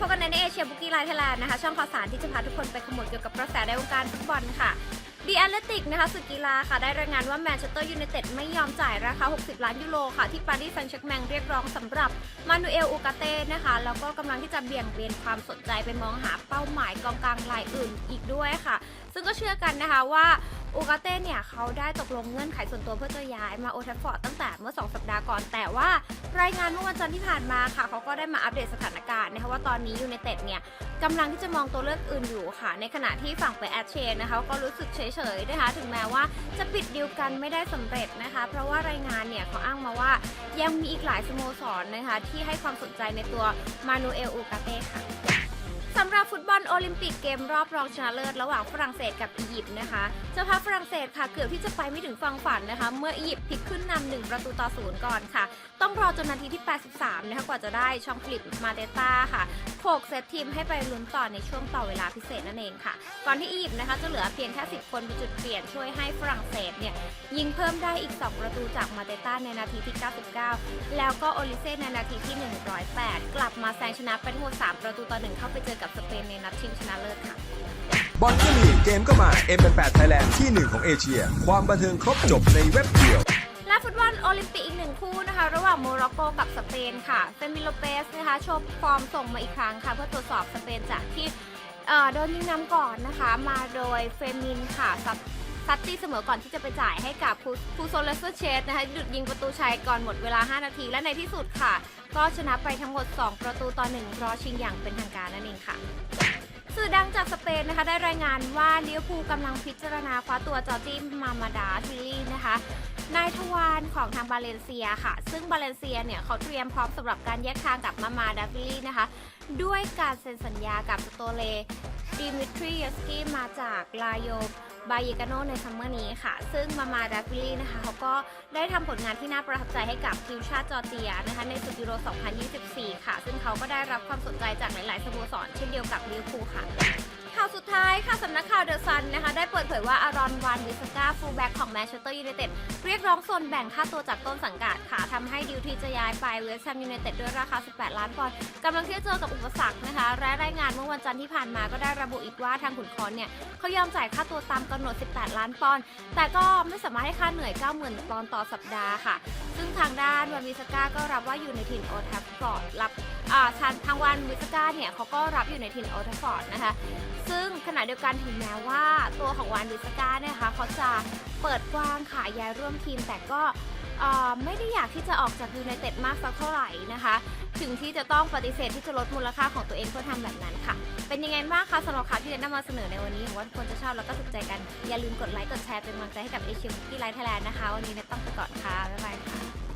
พบกันในเอเชียบุกี้ไลท์ไทยแลนด์นะคะ ช่องข่าวสารที่จะพาทุกคนไปขมวดเกี่ยวกับกระแสในวงการฟุตบอลค่ะดีแอนเลติกนะคะสุดกีฬาค่ะ ได้รายงานว่าแมนเชสเตอร์ยูไนเต็ดไม่ยอมจ่ายราคา 60 ล้านยูโรค่ะ ที่ปารีสแซงต์แชร์แมงเรียกร้องสำหรับมานูเอลอูกาเต้นะคะ แล้วก็กำลังที่จะเบี่ยงเบนความสนใจไปมองหาเป้าหมายกองกลางรายอื่นอีกด้วยค่ะ ซึ่งก็เชื่อกันนะคะว่า อูกาเต้เนี่ยเขาได้ตกลงเงื่อนไขส่วนตัวเพื่อจะย้ายมาโอทัฟฟอร์ดตั้งแต่เมื่อ 2 สัปดาห์ก่อน แต่ว่ารายงานเมื่อวันจันทร์ที่ผ่านมาค่ะเขาก็ได้มาอัปเดตสถานการณ์นะคะว่าตอนนี้ยูไนเต็ดเนี่ยกำลังที่จะมองตัวเลือกอื่นอยู่ค่ะ ในขณะที่ฝั่งไปแอดเชนนะคะก็รู้สึกเฉยๆนะคะถึงแม้ว่าจะปิดดีลกันไม่ได้สำเร็จนะคะ เพราะว่ารายงานเนี่ยเขาอ้างมาว่ายังมีอีกหลายสโมสรนะคะที่ให้ความสนใจในตัวมานูเอลอูกาเต้ค่ะ สำหรับฟุตบอลโอลิมปิกเกมรอบรองชนะเลิศระหว่างฝรั่งเศสกับอียิปต์นะคะเจ้าภาพฝรั่งเศสค่ะเกือบที่จะไปไม่ถึงฝั่งฝันนะคะ เมื่ออียิปต์พลิกขึ้นนำหนึ่งประตูต่อศูนย์ก่อนค่ะ ต้องรอจนนาทีที่ 83 นะคะกว่าจะได้ชองคลิปมาเตต้าค่ะ โขกเซตทีมให้ไปลุ้นต่อในช่วงต่อเวลาพิเศษนั่นเองค่ะ ก่อนที่อียิปต์นะคะจะเหลือเพียงแค่ 10 คนเป็นจุดเปลี่ยนช่วยให้ฝรั่งเศสเนี่ยยิงเพิ่มได้อีก 2 ประตูจากมาเตต้าในนาทีที่ 99 แล้วก็โอลิเซ่ในนาทีที่ 108 กลับมาแซงชนะไปทั้งหมด3ประตูต่อหนึ่งเข้าไปเจอกับสเปนในนัดชิงชนะเลิศค่ะบอลก็มีเกมก็มา M88 Thailand ที่หนึ่งของเอเชีย ความบันเทิงครบจบในเว็บเดียว โอลิมปิกอีกหนึ่งคู่นะคะ ระหว่างโมร็อกโกกับสเปนค่ะเฟมิโลเปสนะคะโชว์ฟอร์มส่งมาอีกครั้งค่ะ เพื่อตรวจสอบสเปนจากที่เอ่อโดนยิงนำก่อนนะคะ มาโดยเฟมินค่ะซัดซัดตีเสมอก่อนที่จะไปจ่ายให้กับฟูโซเลสเชสนะคะหยุดยิงประตูชัยก่อนหมดเวลา 5 นาที และในที่สุดค่ะ ก็ชนะไปทั้งหมด 2 ประตูต่อ1รอชิงอย่างเป็นทางการนั่นเองค่ะสื่อดังจากสเปนนะคะได้รายงานว่าลิเวอร์พูลกำลังพิจารณาคว้าตัวจอร์จิมามาดาทิลลี่นะคะ นายทวารของทางบาเลนเซียค่ะ ซึ่งบาเลนเซียเนี่ยเขาเตรียมพร้อมสำหรับการแยกทางกับมามาดาฟิลลี่นะคะ ด้วยการเซ็นสัญญากับสโตเลดิมิทรียสกี้มาจากลาโยบายกาโนในซัมเมอร์นี้ค่ะ ซึ่งมามาดาฟิลลี่นะคะเขาก็ได้ทำผลงานที่น่าประทับใจให้กับทีมชาติจอร์เจียนะคะในศึกยูโร 2024 ค่ะ ซึ่งเขาก็ได้รับความสนใจจากหลาย ๆ สโมสรเช่นเดียวกับลิเวอร์พูลค่ะข่าวสุดท้าย ค่ะสำนักข่าวเดอะซันนะคะ ได้เปิดเผยว่าอารอนวานวิสกาฟูลแบ็กของแมนเชสเตอร์ยูไนเต็ดเรียกร้องส่วนแบ่งค่าตัวจากต้นสังกัดค่ะทำให้ดิวทีจะย้ายไปเวสต์แฮมยูไนเต็ดด้วยราคา 18 ล้านปอนด์กำลังที่จะเจอกับอุปสรรคนะคะและรายงานเมื่อวันจันทร์ที่ผ่านมาก็ได้ระบุอีกว่าทางขุนคอนเนี่ยเขายอมจ่ายค่าตัวตามกำหนด 18 ล้านปอนด์แต่ก็ไม่สามารถให้ค่าเหนื่อย 90,000ปอนด์ต่อสัปดาห์ค่ะ ซึ่งทางด้านวานวิสกาก็รับว่าอยู่ในถิ่นโอทัฟฟอร์ดรับ อ่าทางทางวานวิสกาเนี่ยเขาก็รับอยู่ในถิ่นโอทฟอร์ดนะคะ ซึ่งขณะเดียวกันถึงแม้ว่าตัวของวานวิสกาเนี่ยนะคะเขาจะเปิดกว้างขายย้ายร่วมทีมแต่ก็ไม่ได้อยากที่จะออกจากยูไนเต็ดมากสักเท่าไหร่นะคะ ถึงที่จะต้องปฏิเสธที่จะลดมูลค่าของตัวเองเพื่อทำแบบนั้นค่ะ เป็นยังไงบ้างคะสำหรับข่าวที่ได้นำมาเสนอในวันนี้หวังว่าทุกคนจะชอบแล้วก็ถูกใจกัน อย่าลืมกดไลค์กดแชร์เป็นกำลังใจให้กับเอเชียที่ไลท์ไทยแลนด์นะคะ วันนี้เนตต้องไปก่อนค่ะ บ๊ายบายค่ะ